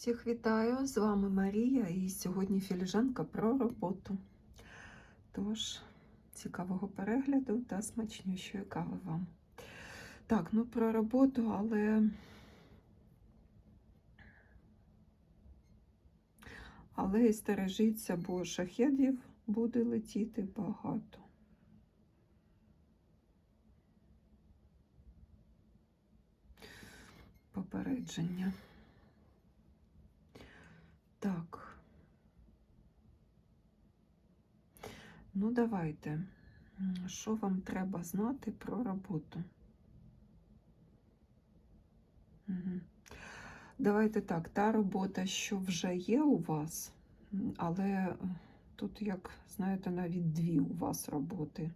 Всіх вітаю! З вами Марія і сьогодні філіжанка про роботу. Тож, цікавого перегляду та смачнющої кави вам. Так, ну про роботу, але. Але і стережіться, бо шахедів буде летіти багато. Попередження. Так. Ну, давайте. Що вам треба знати про роботу? Мгм. Давайте так, та робота, що вже є у вас, але е, тут, як знаєте, навіть дві у вас роботи.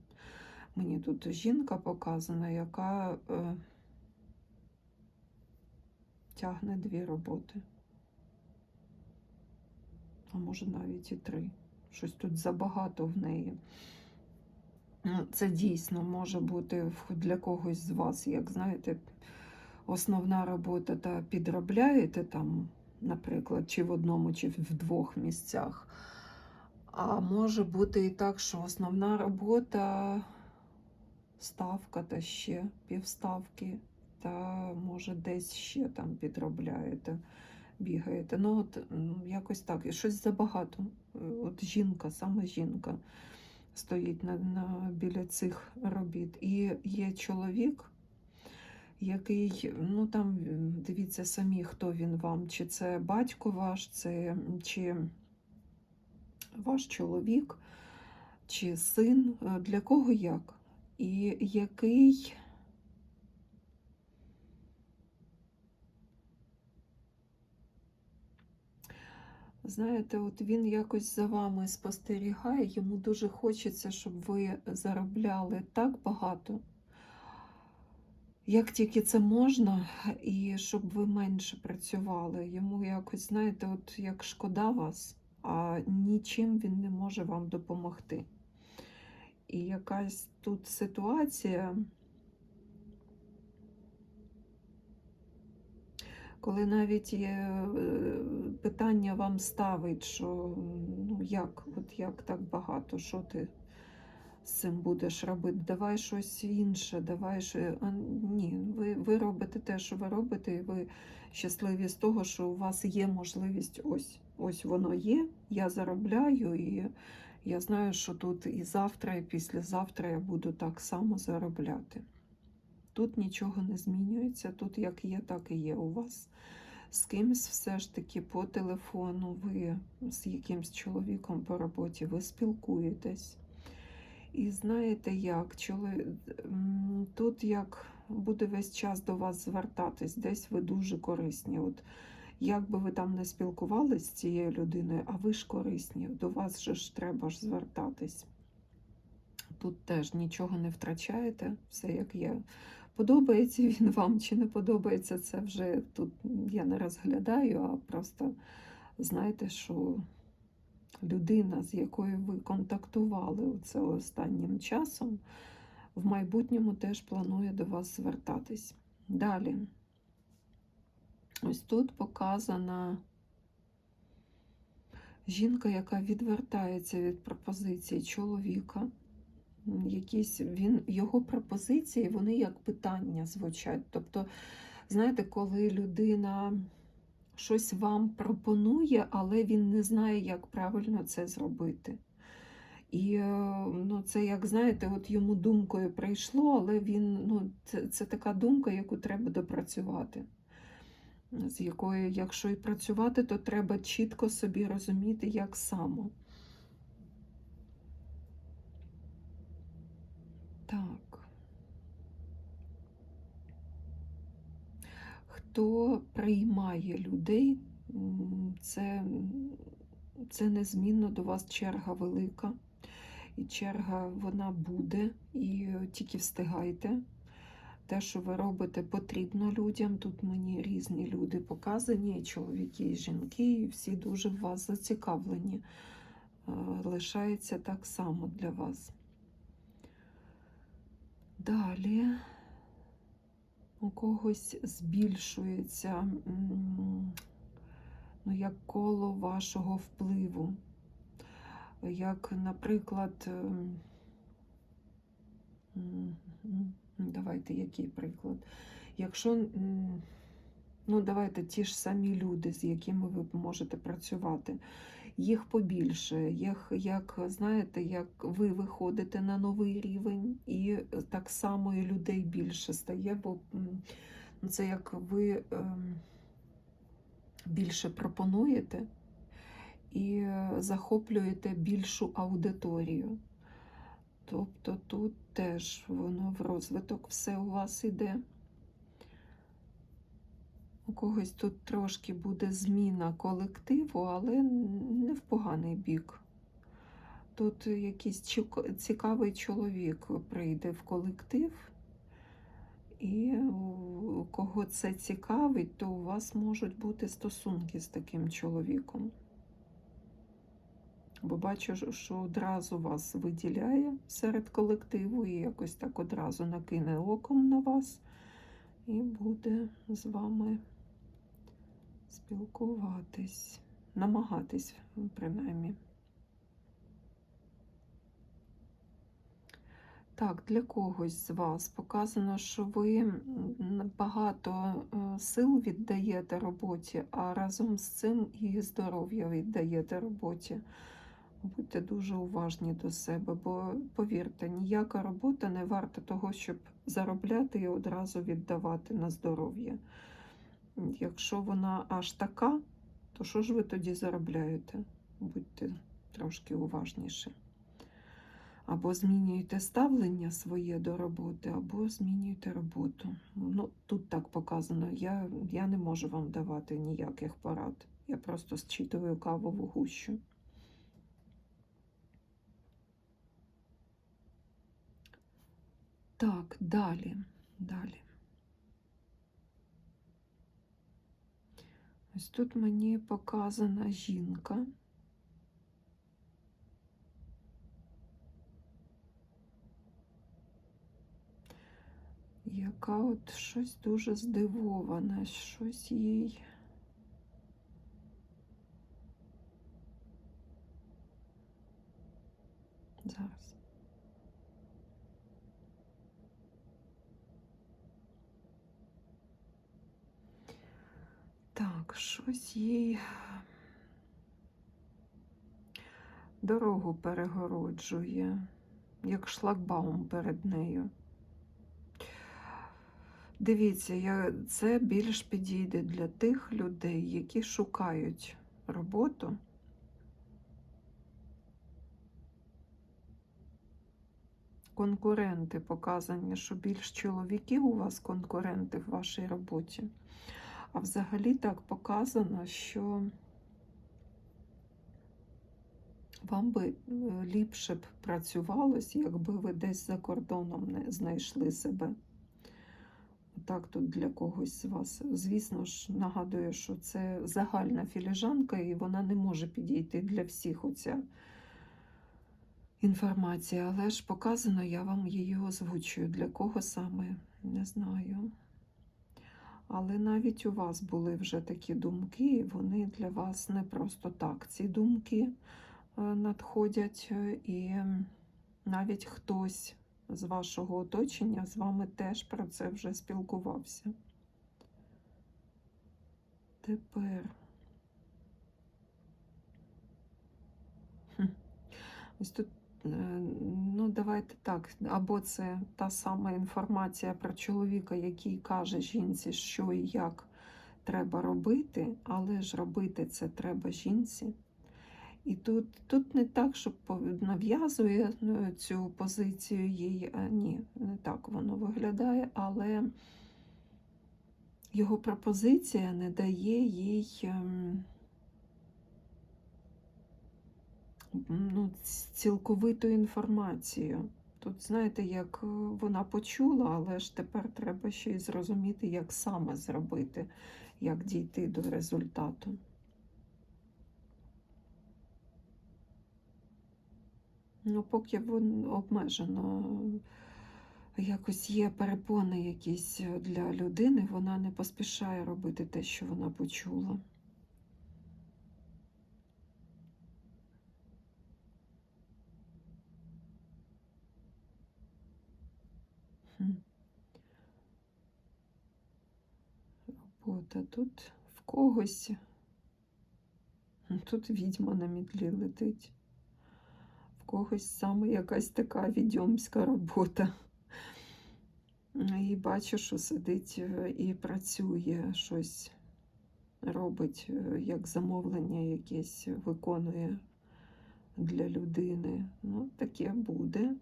Мені тут жінка показана, яка е, тягне дві роботи. А може навіть і три. Щось тут забагато в неї. Ну, Це дійсно може бути для когось з вас, як знаєте, основна робота та підробляєте там, наприклад, чи в одному, чи в двох місцях. А може бути і так, що основна робота ставка та ще півставки, та може десь ще там підробляєте, бігаєте. Ну, от якось так. І щось забагато. Е, От жінка, саме жінка стоїть на, на, біля цих робіт. І є чоловік, який, ну там дивіться самі, хто він вам, чи це батько ваш, це, чи ваш чоловік, чи син, е, для кого як. І який. Знаєте, от він якось за вами спостерігає, йому дуже хочеться, щоб ви заробляли так багато, як тільки це можна, і щоб ви менше працювали. Йому якось, знаєте, от як шкода вас, а нічим він не може вам допомогти. І якась тут ситуація, коли навіть є е, питання вам ставить, що ну як, от як так багато, що ти з цим будеш робити? Давай щось інше, давай що. А, ні, ви, ви робите те, що ви робите, і ви щасливі з того, що у вас є можливість ось. Ось воно є, я заробляю, і я знаю, що тут і завтра, і післязавтра я буду так само заробляти. Тут нічого не змінюється, тут як є, так і є у вас. З кимось все ж таки по телефону, ви з якимсь чоловіком по роботі, ви спілкуєтесь. І знаєте як, тут як буде весь час до вас звертатись, десь ви дуже корисні. От як би ви там не спілкувалися з цією людиною, а ви ж корисні, до вас же ж треба ж звертатись. Тут теж нічого не втрачаєте, все як є. Подобається він вам чи не подобається, це вже тут я не розглядаю, а просто знаєте, що людина, з якою ви контактували це останнім часом, в майбутньому теж планує до вас звертатись. Далі. Ось тут показана жінка, яка відвертається від пропозиції чоловіка. Якісь він, його пропозиції, вони як питання звучать. Тобто, знаєте, коли людина щось вам пропонує, але він не знає, як правильно це зробити. І е, ну, це, як знаєте, от йому думкою прийшло, але він, ну, це, це така думка, яку треба допрацювати. З якою, якщо і працювати, то треба чітко собі розуміти, як саме. Так. Хто приймає людей, це, це незмінно до вас черга велика. І черга вона буде, і тільки встигайте. Те, що ви робите, потрібно людям. Тут мені різні люди показані, і чоловіки, і жінки, і всі дуже в вас зацікавлені. Е, Лишається так само для вас. Далі у когось збільшується м, як коло вашого впливу. Як, наприклад, давайте який приклад. Якщо, ну давайте ті ж самі люди, з якими ви можете працювати, їх побільше, їх, як знаєте, як ви виходите на новий рівень, і так само і людей більше стає, бо ну, це як ви ем, більше пропонуєте і захоплюєте більшу аудиторію. Тобто тут теж воно в розвиток все у вас іде. У когось тут трошки буде зміна колективу, але не в поганий бік. Тут якийсь цікавий чоловік прийде в колектив, і кого це цікавить, то у вас можуть бути стосунки з таким чоловіком. Бо бачу, що одразу вас виділяє серед колективу і якось так одразу накине оком на вас і буде з вами спілкуватись, намагатись, принаймні. Так, для когось з вас показано, що ви багато е, сил віддаєте роботі, а разом з цим і здоров'я віддаєте роботі. Будьте дуже уважні до себе, бо повірте, ніяка робота не варта того, щоб заробляти і одразу віддавати на здоров'я. Якщо вона аж така, то що ж ви тоді заробляєте? Будьте трошки уважніші. Або змінюєте ставлення своє до роботи, або змінюєте роботу. Ну, тут так показано. Я, я не можу вам давати ніяких порад. Я просто зчитую кавову гущу. Так, далі, далі. Ось тут мені показана жінка. Яка от щось дуже здивована, щось їй. Зараз. Так, щось їй дорогу перегороджує, як шлагбаум перед нею. Дивіться, я, це більш підійде для тих людей, які шукають роботу. Конкуренти показані, що більш чоловіків у вас конкуренти в вашій роботі. А взагалі так показано, що вам би е, ліпше б працювалось, якби ви десь за кордоном не знайшли себе. Так, тут для когось з вас. Звісно ж, нагадую, що це загальна філіжанка, і вона не може підійти для всіх оця інформація. Але ж показано, я вам її озвучую. Для кого саме, не знаю. Але навіть у вас були вже такі думки, і вони для вас не просто так. Ці думки е, надходять, е, і навіть хтось з вашого оточення з вами теж про це вже спілкувався. Тепер. Ось тут, е, давайте так, або це та сама інформація про чоловіка, який каже жінці, що і як треба робити, але ж робити це треба жінці. І тут тут не так, що нав'язує ну, цю позицію їй. А ні, не так воно виглядає, але його пропозиція не дає їй ну, цілковиту інформацію. Тут, знаєте, як вона почула, але ж тепер треба ще й зрозуміти, як саме зробити, як дійти до результату. Ну, поки вон обмежено якось є перепони якісь для людини, вона не поспішає робити те, що вона почула. Робота тут в когось. Тут відьма на мідлі летить. В когось саме якась така відьомська робота. І бачу, що сидить е, і працює, щось робить, е, як замовлення якесь виконує для людини. Ну, таке буде.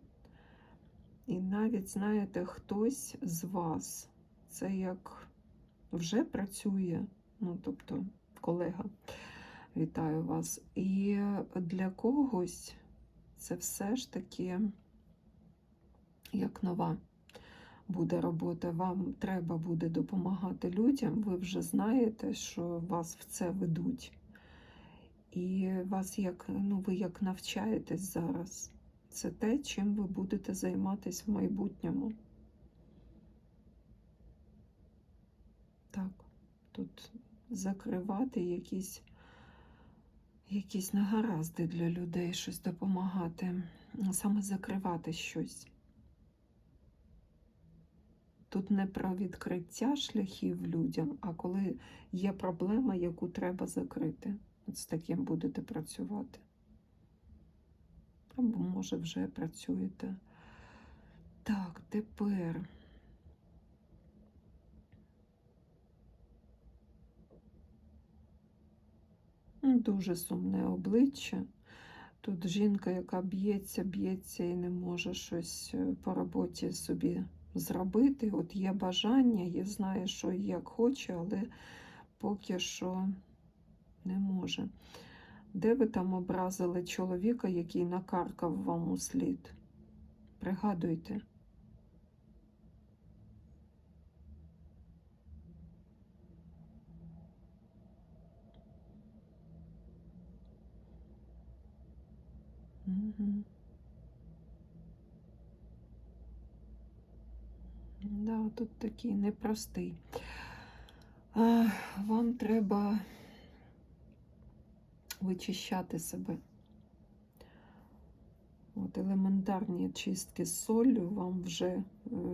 І навіть, знаєте, хтось з вас, це як вже працює, ну, тобто колега, вітаю вас. І для когось це все ж таки як нова буде робота. Вам треба буде допомагати людям. Ви вже знаєте, що вас в це ведуть. І вас як, ну, ви як навчаєтесь зараз. Це те, чим ви будете займатися в майбутньому. Так, тут закривати якісь, якісь негаразди для людей, щось допомагати, саме закривати щось. Тут не про відкриття шляхів людям, а коли є проблема, яку треба закрити. От з таким будете працювати. Або, може, вже працюєте. Так, тепер. Дуже сумне обличчя. Тут жінка, яка б'ється, б'ється і не може щось е, по роботі собі зробити. От є бажання, є знає, що і як хоче, але поки що не може. Де ви там образили чоловіка, який накаркав вам у слід? Пригадуйте. Угу. Да, тут такий непростий. А, Вам треба вичищати себе. От Елементарні чистки з солью вам вже е,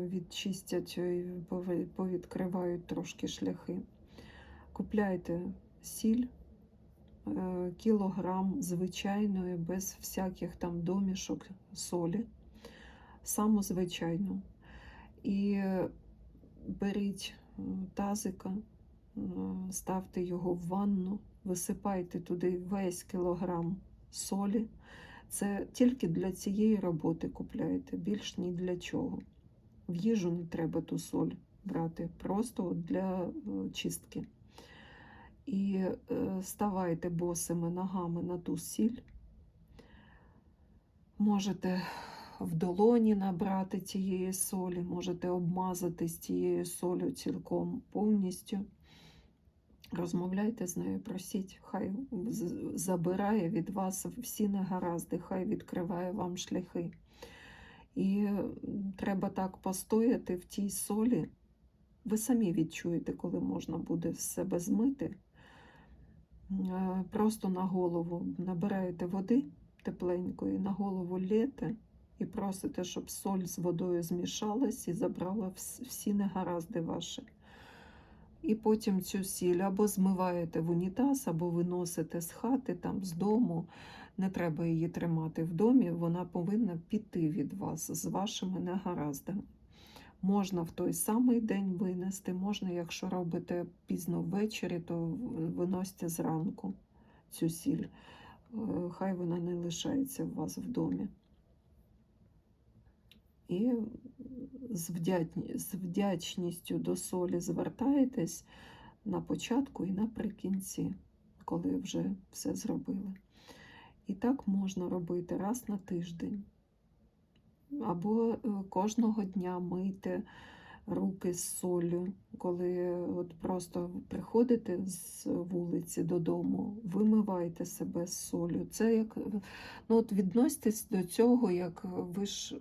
відчистять і повідкривають трошки шляхи. Купляйте сіль, е, кілограм звичайної, без всяких там домішок солі, саму звичайну. І беріть е, тазика, ставте його в ванну, висипайте туди весь кілограм солі. Це тільки для цієї роботи купляєте, більш ні для чого. В їжу не треба ту соль брати, просто для е, чистки. І е, ставайте босими ногами на ту сіль. Можете в долоні набрати цієї солі, можете обмазати з тією солю цілком повністю. Розмовляйте з нею, просіть, хай забирає від вас всі негаразди, хай відкриває вам шляхи. І треба так постояти в тій солі. Ви самі відчуєте, коли можна буде з себе змити. Просто на голову набираєте води тепленької, на голову лєте і просите, щоб соль з водою змішалась і забрала всі негаразди ваші. І потім цю сіль або змиваєте в унітаз, або виносите з хати, там, з дому. Не треба її тримати в домі, вона повинна піти від вас з вашими негараздами. Можна в той самий день винести, можна, якщо робите пізно ввечері, то виносьте зранку цю сіль. Е, хай вона не лишається у вас в домі. І з вдячністю до солі звертаєтесь на початку і наприкінці, коли вже все зробили. І так можна робити раз на тиждень. Або е, кожного дня мийте руки з солью, коли от просто приходите з вулиці додому, вимивайте себе з солью. Це як ну от відноситесь до цього, як ви ж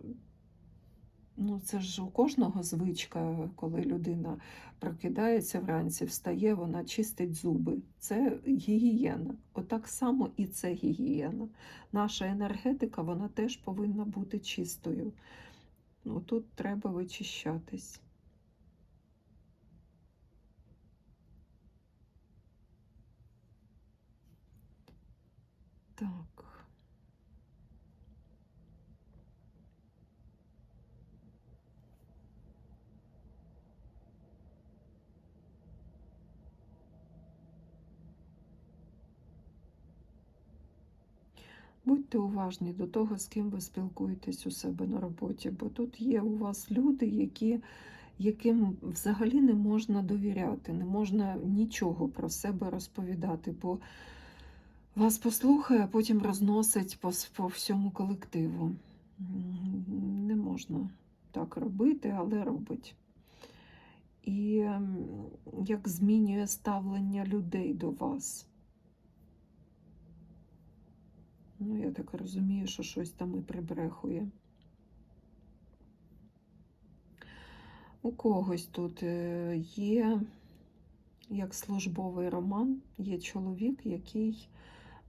Ну, це ж у кожного звичка, коли людина прокидається вранці, встає, вона чистить зуби. Це гігієна. Отак само і це гігієна. Наша енергетика вона теж повинна бути чистою. Ну, Тут треба вичищатись. Так. Будьте уважні до того, з ким ви спілкуєтесь у себе на роботі, бо тут є у вас люди, які, яким взагалі не можна довіряти, не можна нічого про себе розповідати, бо вас послухає, а потім розносить по, по всьому колективу. Не можна так робити, але робить. І як змінює ставлення людей до вас. Ну, я так розумію, що щось там і прибрехує. У когось тут е, є як службовий роман, є чоловік, який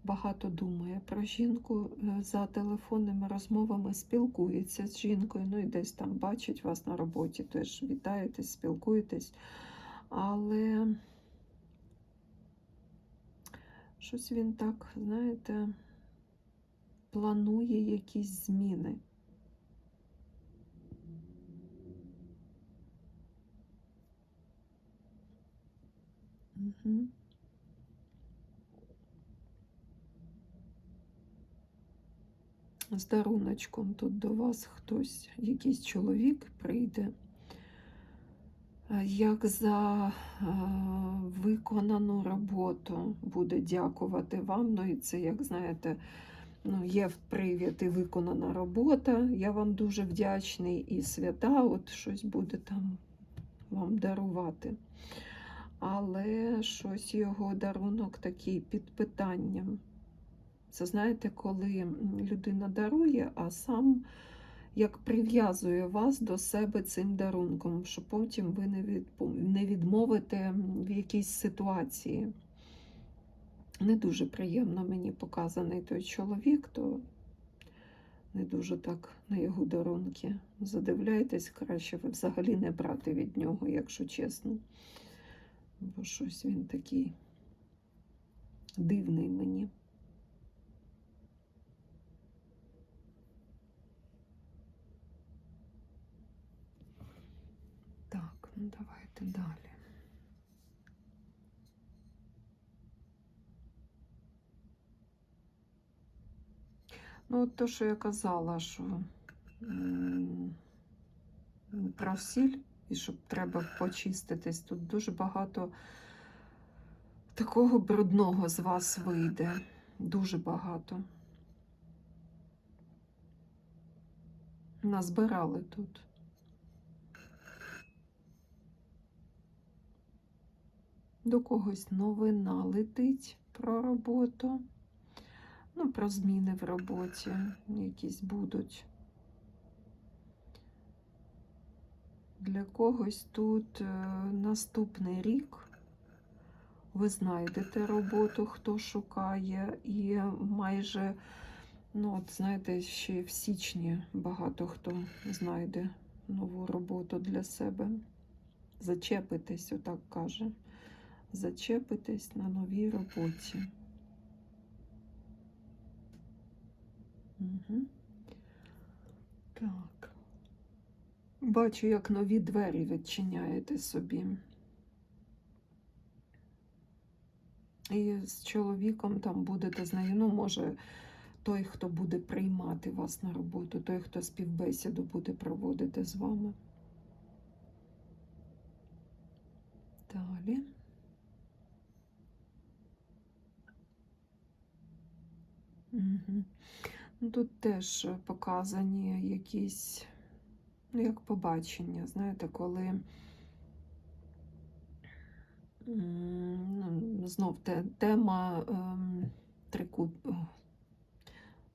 багато думає про жінку, е, за телефонними розмовами спілкується з жінкою, ну і десь там бачить вас на роботі, теж вітаєтесь, спілкуєтесь. Але щось він так, знаєте, планує якісь зміни. Угу. З даруночком тут до вас хтось, якийсь чоловік прийде, як за виконану роботу буде дякувати вам. Ну і це, як знаєте, ну, є привід і виконана робота. Я вам дуже вдячний і свята, от щось буде там вам дарувати. Але щось його дарунок такий під питанням. Це знаєте, коли людина дарує, а сам як прив'язує вас до себе цим дарунком, що потім ви не відмовите в якійсь ситуації. Не дуже приємно мені показаний той чоловік, то не дуже так на його дарунки. Задивляйтесь, краще ви взагалі не брати від нього, якщо чесно. Бо щось він такий дивний мені. Так, ну давайте далі. Ну, от то, що я казала, що про сіль і щоб треба почиститись, тут дуже багато такого брудного з вас вийде. Дуже багато. Назбирали тут. До когось новина летить про роботу. Ну, про зміни в роботі якісь будуть. Для когось тут е, наступний рік ви знайдете роботу, хто шукає, і майже, ну, от знаєте, ще в січні багато хто знайде нову роботу для себе. Зачепитесь, отак каже. Зачепитесь на новій роботі. Так. Бачу, як нові двері відчиняєте собі. І з чоловіком там будете знайомі. Ну, може, той, хто буде приймати вас на роботу, той, хто співбесіду буде проводити з вами. Далі. Угу. Тут теж показані якісь, ну, як побачення, знаєте, коли ну, знов те, тема ем, трикут.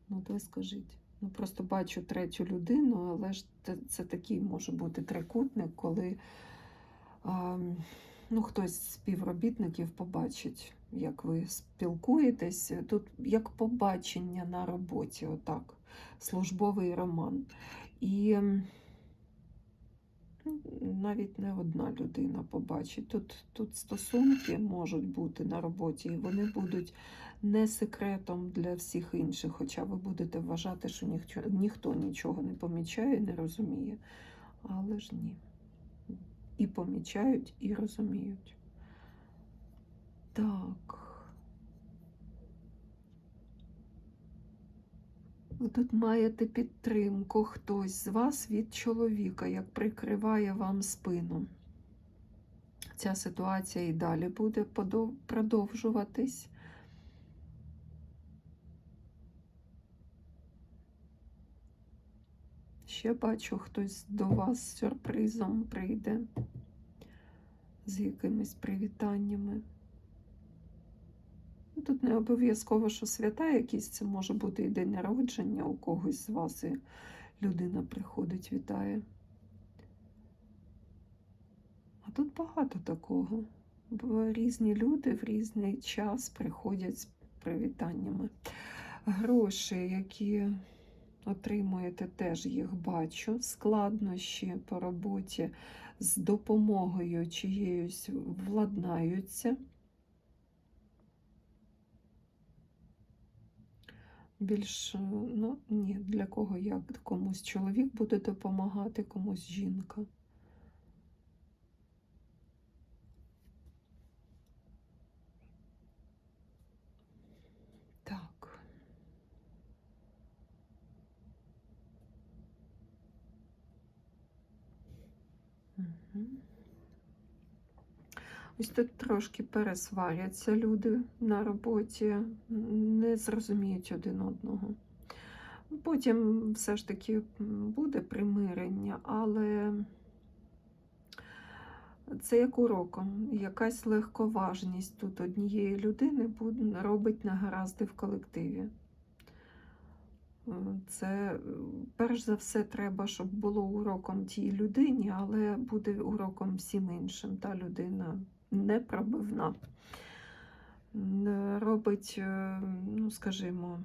Ну, ви скажіть. Ну, просто бачу третю людину, але ж це, це такий може бути трикутник, коли ем, ну, хтось з співробітників побачить, як ви спілкуєтесь. Тут як побачення на роботі, отак, службовий роман. І навіть не одна людина побачить. Тут, тут стосунки можуть бути на роботі, і вони будуть не секретом для всіх інших, хоча ви будете вважати, що ніхто, ніхто нічого не помічає не розуміє. Але ж ні. І помічають, і розуміють. Так. Ви тут маєте підтримку хтось з вас від чоловіка, як прикриває вам спину. Ця ситуація і далі буде продовжуватись. Ще бачу, хтось до вас з сюрпризом прийде з якимись привітаннями. Тут не обов'язково, що свята якісь, це може бути і день народження у когось з вас, і людина приходить, вітає. А тут багато такого. Бо Різні люди в різний час приходять з привітаннями. Гроші, які отримуєте, теж їх бачу. Складнощі по роботі з допомогою чиєюсь владнаються. Більш, е, ну ні, для кого як комусь чоловік буде допомагати, комусь жінка. Так. Ось тут трошки пересваряться люди на роботі, не зрозуміють один одного. Потім все ж таки буде примирення, але це як уроком. Якась легковажність тут однієї людини робить негаразди в колективі. Це перш за все треба, щоб було уроком тій людині, але буде уроком всім іншим. Та людина непробивна. Робить, е, ну скажімо,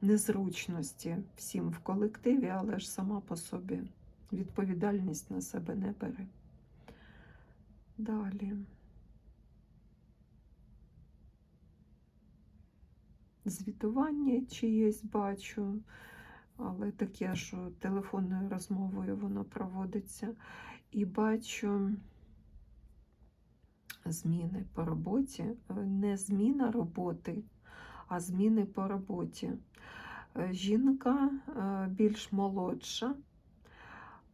незручності всім в колективі, але ж сама по собі відповідальність на себе не бере. Далі. Звітування чиєсь бачу, але таке, що телефонною розмовою воно проводиться. І бачу зміни по роботі, Е, не зміна роботи, а зміни по роботі. Е, Жінка е, більш молодша,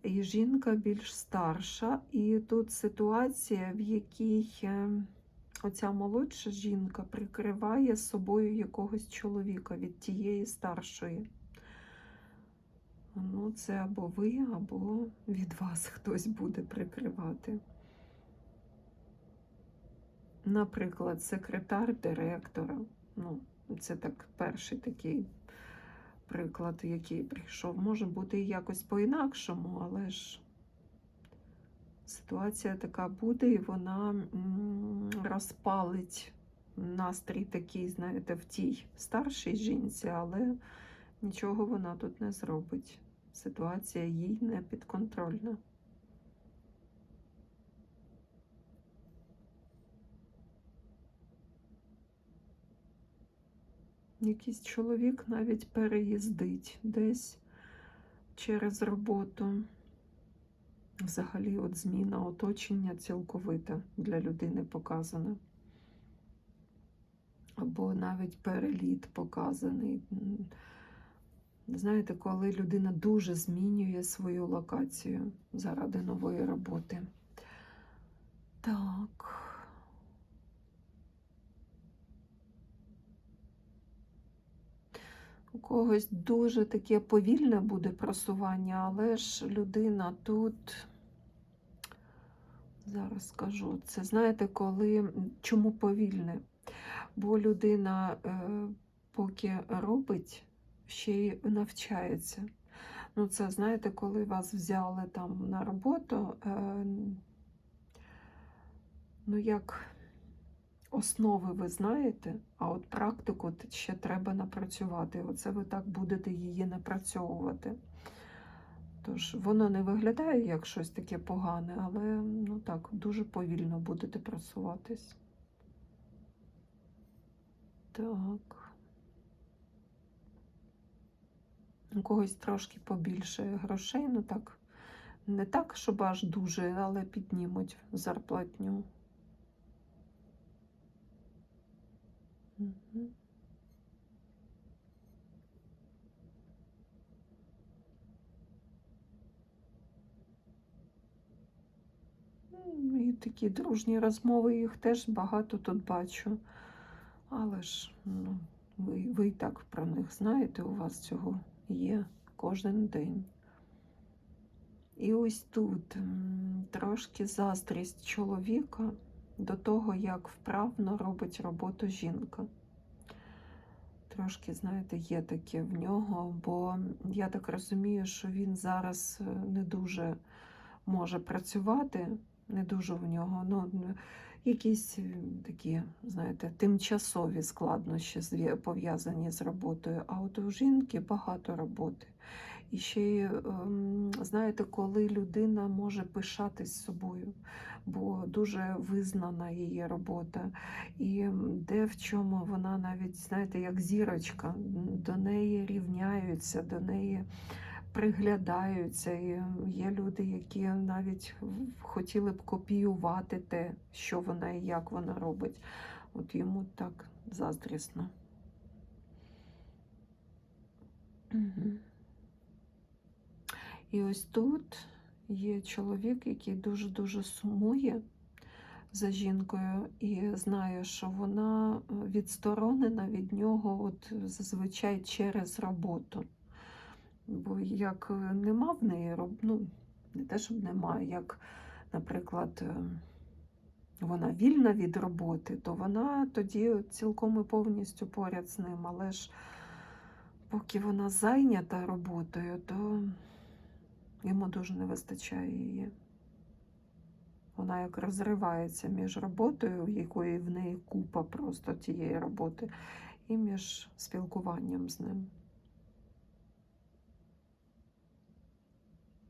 і жінка більш старша. І тут ситуація, в якій оця молодша жінка прикриває собою якогось чоловіка від тієї старшої. Ну, це або ви, або від вас хтось буде прикривати. Наприклад, секретар директора. Ну, це так перший такий приклад, який прийшов. Може бути і якось по-інакшому, але ж ситуація така буде, і вона розпалить настрій такий, знаєте, в тій старшій жінці, але нічого вона тут не зробить. Ситуація їй не підконтрольна. Якийсь чоловік навіть переїздить десь через роботу. Взагалі, от зміна оточення цілковита для людини показана. Або навіть переліт показаний. Знаєте, коли людина дуже змінює свою локацію заради нової роботи. Так. У когось дуже таке повільне буде просування, але ж людина тут, зараз скажу, це знаєте, коли чому повільне? Бо людина, е, поки робить, ще й навчається. Ну, це знаєте, коли вас взяли там на роботу, е, ну як основи ви знаєте, а от практику ще треба напрацювати. Оце ви так будете її напрацьовувати. Тож воно не виглядає як щось таке погане, але ну так, дуже повільно будете просуватись. Так. У когось трошки побільше грошей, ну так, не так, щоб аж дуже, але піднімуть зарплатню. Ну, І такі дружні розмови, їх теж багато тут бачу. Але ж ну, ви, ви і так про них знаєте, у вас цього є кожен день. І ось тут трошки заздрість чоловіка до того, як вправно робить роботу жінка. Трошки, знаєте, є таке в нього, бо я так розумію, що він зараз е, не дуже може працювати, не дуже в нього. Ну, якісь е, такі, знаєте, тимчасові складнощі пов'язані з роботою. А от у жінки багато роботи. І ще, ем, знаєте, коли людина може пишатись собою, бо дуже визнана її робота, і де в чому вона навіть, знаєте, як зірочка, до неї рівняються, до неї приглядаються. І є люди, які навіть хотіли б копіювати те, що вона і як вона робить. От йому так заздрісно. Мгм. І ось тут є чоловік, який дуже-дуже сумує за жінкою і знає, що вона е, відсторонена від нього от зазвичай через роботу. Бо як е, нема в неї ну, не те, щоб немає, як, наприклад, е, вона вільна від роботи, то вона тоді цілком і повністю поряд з ним. Але ж поки вона зайнята роботою, то йому дуже не вистачає її. Вона як розривається між роботою, якої в неї купа просто тієї роботи, і між спілкуванням з ним.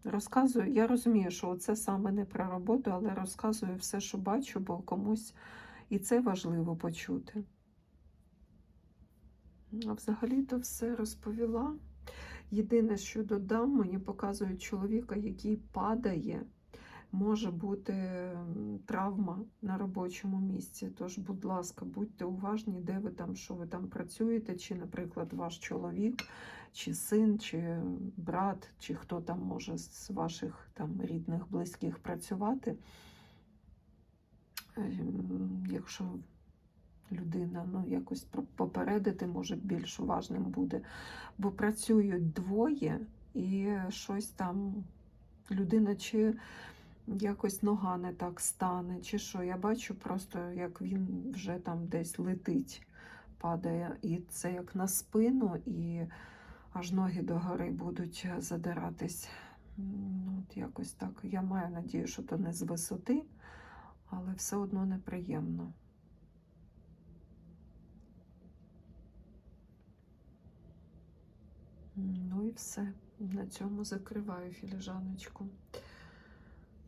Розказую, я розумію, що це саме не про роботу, але розказую все, що бачу, бо комусь і це важливо почути. А взагалі-то все розповіла. Єдине, що додам, мені показують чоловіка, який падає. Може бути травма на робочому місці. Тож, будь ласка, будьте уважні, де ви там, що ви там працюєте, чи, наприклад, ваш чоловік, чи син, чи брат, чи хто там може з ваших там рідних, близьких працювати. Ем, Якщо людина ну, якось попередити, може більш уважним буде. Бо працюють двоє і щось там людина чи якось нога не так стане, чи що. Я бачу просто, як він вже там десь летить, падає. І це як на спину, і аж ноги догори будуть задиратись. М, От якось так. Я маю надію, що то не з висоти, але все одно неприємно. Ну і все. На цьому закриваю філіжаночку.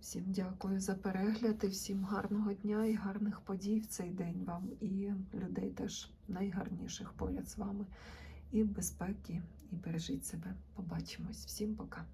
Всім дякую за перегляд і всім гарного дня і гарних подій в цей день вам, і людей теж найгарніших поряд з вами. І безпеки, і бережіть себе. Побачимось. Всім пока.